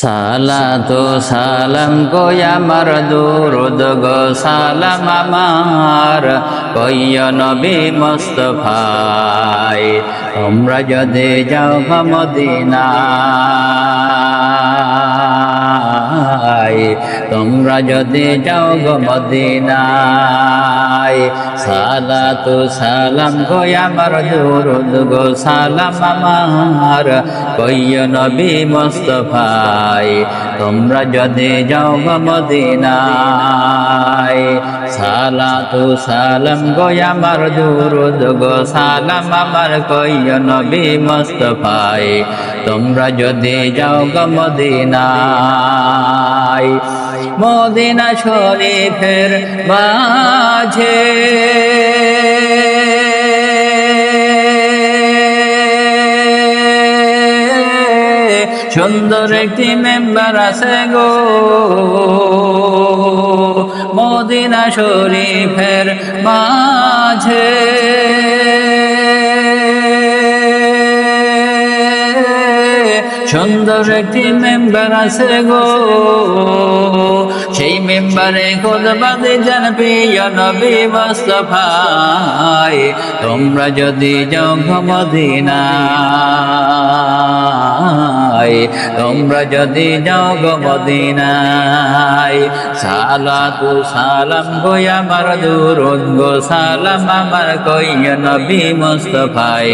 সালাতু সালাম কই আমার দুরুদ গো, সালাম আমার। কইয় নবী মুস্তফাই, তোমরা যদি যাও মদিনায়, তোমরা যদি যাও গো সালাতু সালাম কই আমার দুরুদ গো, সালাম আমার। কইয় নবী মুস্তফাই, তোমরা যদি যাও গো মদিনায়। সালাতু সালাম গো আমার দুরুদ গো, সালাম আমার কইয় নবী মুস্তফাই, তোমরা যদি যাও গো মদিনায়। মদিনা শরীফের মাঝে। সুন্দর একটি মেম্বার আছে গো। মদিনা শরীফের মাঝে। সুন্দর একটি মেম্বার আছে গো। সেই মেম্বারে খোদবাদে জান প্রিয় নবী মুস্তফাই তোমরা যদি যাও মদিনায়, তোমরা যদি যাও গো মদিনায়। সালাতু সালাম গো আমার দুরুদ গো, সালাম আমার কইয়া নবী মুস্তফাই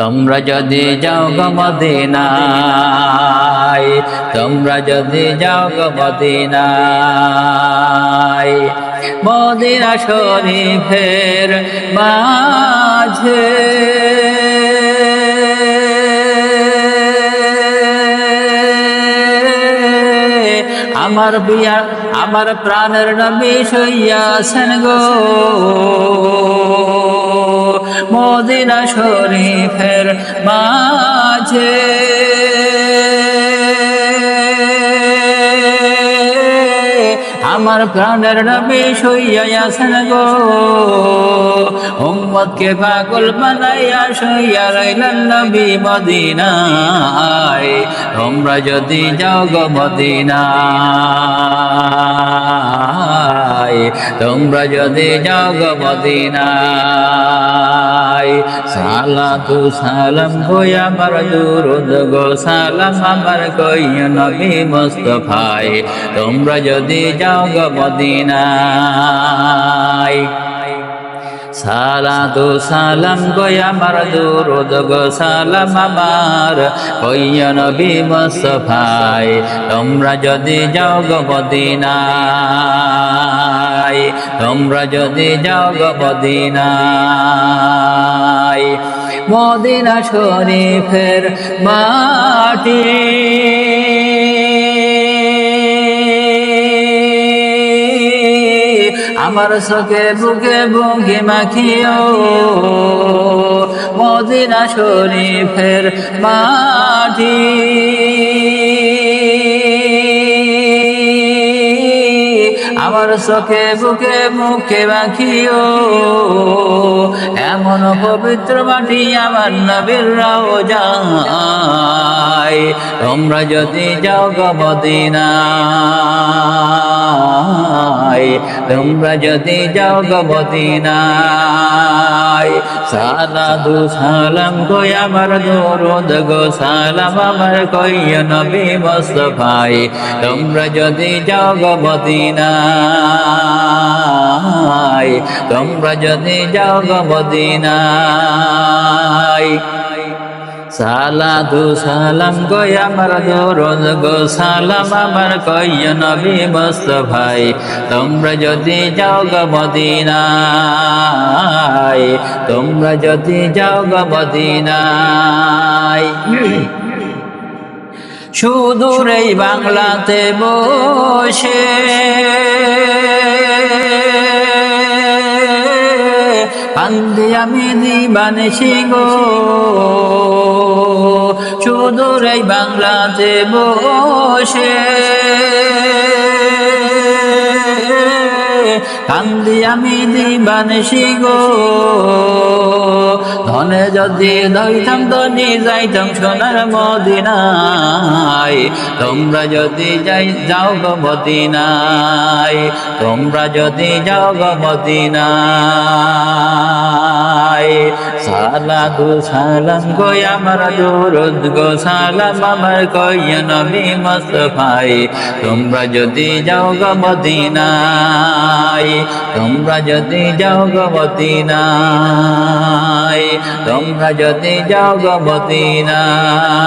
তোমরা যদি যাও গো মদিনায়, তোমরা যদি যাও গো মদিনায়, মদিনা শরীফের মাঝে। আমার বিয়া, আমার প্রাণের নবী সইয়াছেন গো। মদিনা শরীফের মাঝে। আমার প্রাণের নবী সইয়াছেন গো। উম্মতকে পাগল বানাইয়া সইয়া রইলেন নবী মদিনায়। তোমরা যদি যাও গো মদিনায় তোমরা যদি যাও নাই সালা সালাতু সালাম কই আমার দুরুদ গো, সালাম আমার কই নবী মুস্তফাই তোমরা যদি যাও সালাতু সালাম গই আমার দুরুদ গো সালাম আমার। কইয়া নবী মুস্তফাই, তোমরা যদি যাও গো তোমরা যদি যাও গো মদিনা শরীফের মাটি আমার চোখে বুকে বুকে মাখিও। মদিনা শরীফের মাটি। আমার চোখে বুকে মুখে মাখিও। এমন পবিত্র মাটি আমার নবীর রাও যায়। তোমরা যদি যাও গবদিনায় তোমরা যদি যাও গবদিনায় সালাদু সালাম কই আমার দরুদ গো সালাম আমার কই নবী মুস্তফাই। তোমরা যদি যাও গবদিনায় তোমরা যদি যাও গবদিনায় সালাদু সালাম গো আমার দরুদ গো, সালাম আমার কই নবী ভাই তোমরা যদি যাও গো মদিনায়, তোমরা যদি যাও গো মদিনায়। সুদূর এই বাংলাতে বসে কান্দি আমি দিবানে সিংহ সুদূর এই বাংলাতে বসে। কান্দি আমি দিবানসি গো ধনে যদি ধইতাম ধনি যাইতাম সোনার মদিনায়। তোমরা যদি যাই যাও গো মদিনায়। তোমরা যদি যাও গো মদিনায়। সালাদু সালাম গো আমার দুরুদ গো, সালাম আমার কইয়া নবী মুস্তাফাই তোমরা যদি যাও গো মদিনায়, তোমরা যদি যাও গো মদিনায়, তোমরা যদি যাও গো মদিনায়।